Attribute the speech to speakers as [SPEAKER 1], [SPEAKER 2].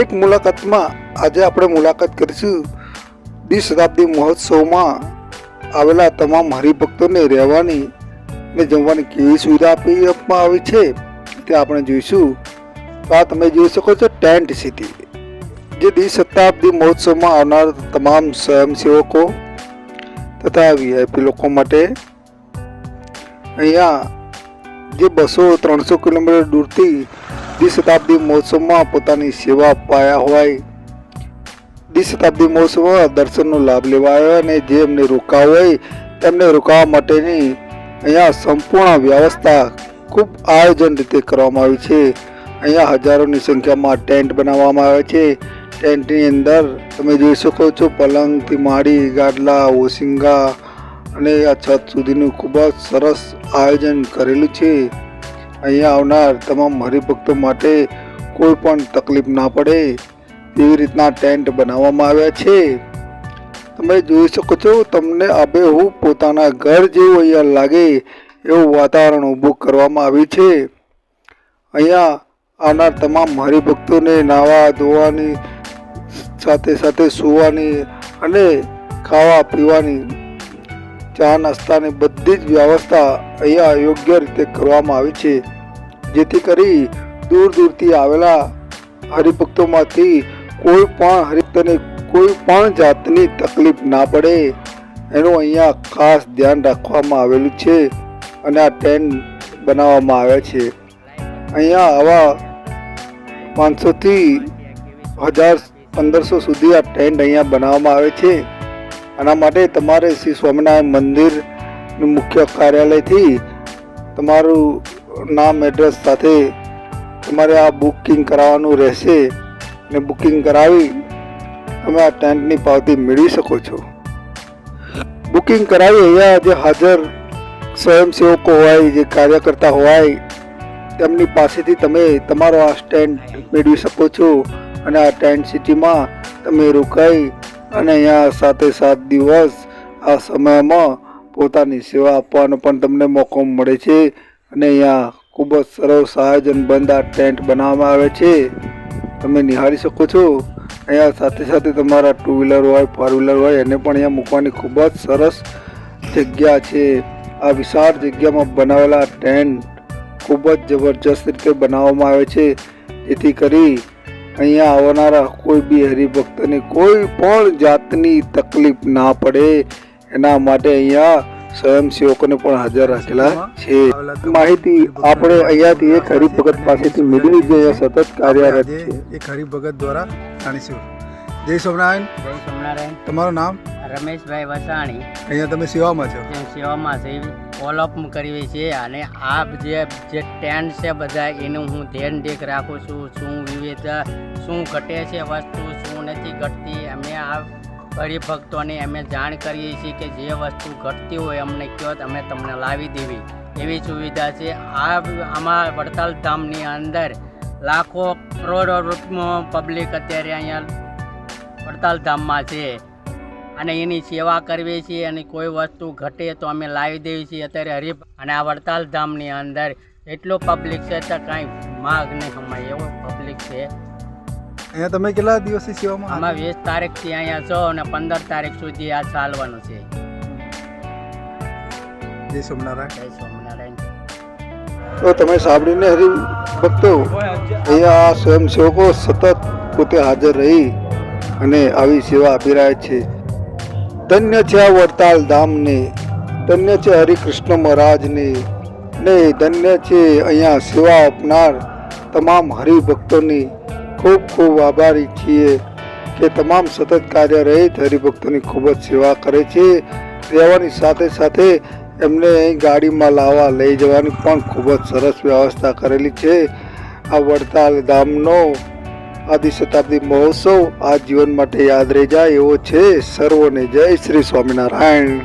[SPEAKER 1] એક મુલાકાતમાં આજે આપણે મુલાકાત કરીશું દ્વિશતાબ્દી મહોત્સવમાં આવેલા તમામ હરિભક્તોને રહેવાની ને જમવાની કેવી સુવિધા આપી આપવામાં આવી છે તે આપણે જોઈશું. તો આ તમે જોઈ શકો છો ટેન્ટ સિટી. જે દ્વિશતાબ્દી મહોત્સવમાં આવનાર તમામ સ્વયંસેવકો તથા વીઆઈપી લોકો માટે અહીંયા જે બસો ત્રણસો કિલોમીટર દૂરથી દ્વિશતાબ્દી મહોત્સવમાં પોતાની સેવા અપાયા હોય. દ્વિશતાબ્દી મહોત્સવમાં દર્શનનો લાભ લેવા આવ્યો અને જે એમને રોકાવું હોય, તેમને રોકાવા માટેની અહીંયા સંપૂર્ણ વ્યવસ્થા ખૂબ આયોજન રીતે કરવામાં આવી છે. અહીંયા હજારોની સંખ્યામાં ટેન્ટ બનાવવામાં આવે છે. ટેન્ટની અંદર તમે જોઈ શકો છો પલંગથી માડી ગાડલા ઓસિંગા અને આ છત સુધીનું ખૂબ જ સરસ આયોજન કરેલું છે. અહીંયા આવનાર તમામ હરિભક્તો માટે કોઈ પણ તકલીફ ના પડે તેવી રીતના ટેન્ટ બનાવવામાં આવ્યા છે. તમે જોઈ શકો છો, તમને આબેહૂબ પોતાના ઘર જેવું અહીંયા લાગે એવું વાતાવરણ ઊભું કરવામાં આવ્યું છે. અહીંયા આવનાર તમામ હરિભક્તોને નાવા ધોવાની સાથે સાથે સૂવાની અને ખાવા પીવાની ચા નાસ્તાની બધી જ વ્યવસ્થા અહીંયા યોગ્ય રીતે કરવામાં આવી છે. જેથી કરી દૂર દૂરથી આવેલા હરિભક્તોમાંથી કોઈ પણ હરિભક્તને કોઈ પણ જાતની તકલીફ ના પડે, એનું અહીંયા ખાસ ધ્યાન રાખવામાં આવેલું છે અને આ ટેન્ટ બનાવવામાં આવ્યા છે. અહીંયા આવા પાંચસોથી હજાર પંદરસો સુધી આ ટેન્ટ અહીંયા બનાવવામાં આવે છે. આના માટે તમારે શ્રી સ્વામિનારાયણ મંદિરનું મુખ્ય કાર્યાલયથી તમારું નામ, એડ્રેસ સાથે તમારે આ બુકિંગ કરાવવાનું રહેશે ને બુકિંગ કરાવી તમે આ ટેન્ટની પાવતી મેળવી શકો છો. બુકિંગ કરાવી અહીંયા જે હાજર સ્વયંસેવકો હોય, જે કાર્યકર્તા હોય, તેમની પાસેથી તમે તમારો આ સ્ટેન્ડ મેળવી શકો છો અને આ ટેન્ટ સિટીમાં તમે રોકાઈ અને અહીંયા સાથે સાત દિવસ આ સમયમાં પોતાની સેવા આપવાનો પણ તમને મોકો મળે છે. અને અહીંયા ખૂબ જ સરસ આયોજન બંધ આ ટેન્ટ બનાવવામાં આવે છે. તમે નિહાળી શકો છો. અહીંયા સાથે સાથે તમારા ટુ વ્હીલર હોય ફોર વ્હીલર હોય, એને પણ અહીંયા મૂકવાની ખૂબ જ સરસ જગ્યા છે. આ વિશાળ જગ્યામાં બનાવેલા ટેન્ટ ખૂબ જ જબરજસ્ત રીતે બનાવવામાં આવે છે. જેથી કરી અહીંયા આવનારા કોઈ બી હરિભક્તને કોઈ પણ જાતની તકલીફ ના પડે એના માટે અહીંયા સ્વયંસેવકોને પણ હાજર રાખેલા છે. માહિતી આપણે અહીંયાથી એક હરિભગત પાસેથી મેળવી જે અહીંયા સતત કાર્યરત છે.
[SPEAKER 2] એક હરિભગત દ્વારા જાણીશું જય સ્વામિનારાયણ.
[SPEAKER 3] જય સ્વામિનારાયણ.
[SPEAKER 2] તમારું નામ?
[SPEAKER 3] રમેશભાઈ વસાણી.
[SPEAKER 2] અહીંયા તમે સેવામાં છો?
[SPEAKER 3] સેવામાં છે. ફોલોઅપ કરીએ છીએ અને આ જે જે ટેન્ટ છે બધા, એનું હું ધ્યાન દેખ રાખું છું. શું વિવિધ, શું ઘટે છે વસ્તુ, શું નથી ઘટતી, અમે આ હરિભક્તોને અમે જાણ કરીએ છીએ કે જે વસ્તુ ઘટતી હોય અમને કહો અમે તમને લાવી દેવી. એવી સુવિધા છે. આ આમાં વડતાલ ધામની અંદર લાખો કરોડો રૂપમાં પબ્લિક અત્યારે અહીંયા વડતાલ ધામમાં છે. અને એની સેવા કરવી છીએ અને કોઈ વસ્તુ ઘટે તો અમે લાવી દેવી છીએ અત્યારે હરીફ અને આ વડતાલ ધામની અંદર એટલો પબ્લિક છે તો કાંઈ માગ નહીં સમાય એવો પબ્લિક છે.
[SPEAKER 2] અહીંયા તમે કેટલા દિવસથી સેવામાં
[SPEAKER 3] આમાં વીસ તારીખથી અહીંયા છો અને પંદર તારીખ સુધી આ ચાલવાનું છે.
[SPEAKER 2] જય સોમનારાયણ.
[SPEAKER 3] જય સોમનારાયણ.
[SPEAKER 1] તો તમે સાંભળીને હરિભક્તો અહીંયા આ સ્વયંસેવકો સતત પોતે હાજર રહી અને આવી સેવા આપી રહ્યા છે. ધન્ય છે આ વડતાલ ધામને, ધન્ય છે હરિકૃષ્ણ મહારાજને, ને ધન્ય છે અહીંયા સેવા આપનાર તમામ હરિભક્તોની ખૂબ ખૂબ આભારી છીએ કે તમામ સતત કાર્યરહિત હરિભક્તોની ખૂબ જ સેવા કરે છે. રહેવાની સાથે સાથે એમને અહીં ગાડીમાં લાવવા લઈ જવાની પણ ખૂબ જ સરસ વ્યવસ્થા કરેલી છે. આ વડતાલ ધામનો આદિ શતાબ્દી મહોત્સવ આ જીવન માટે યાદ રહી જાય એવો છે. સર્વોને જય શ્રી સ્વામિનારાયણ.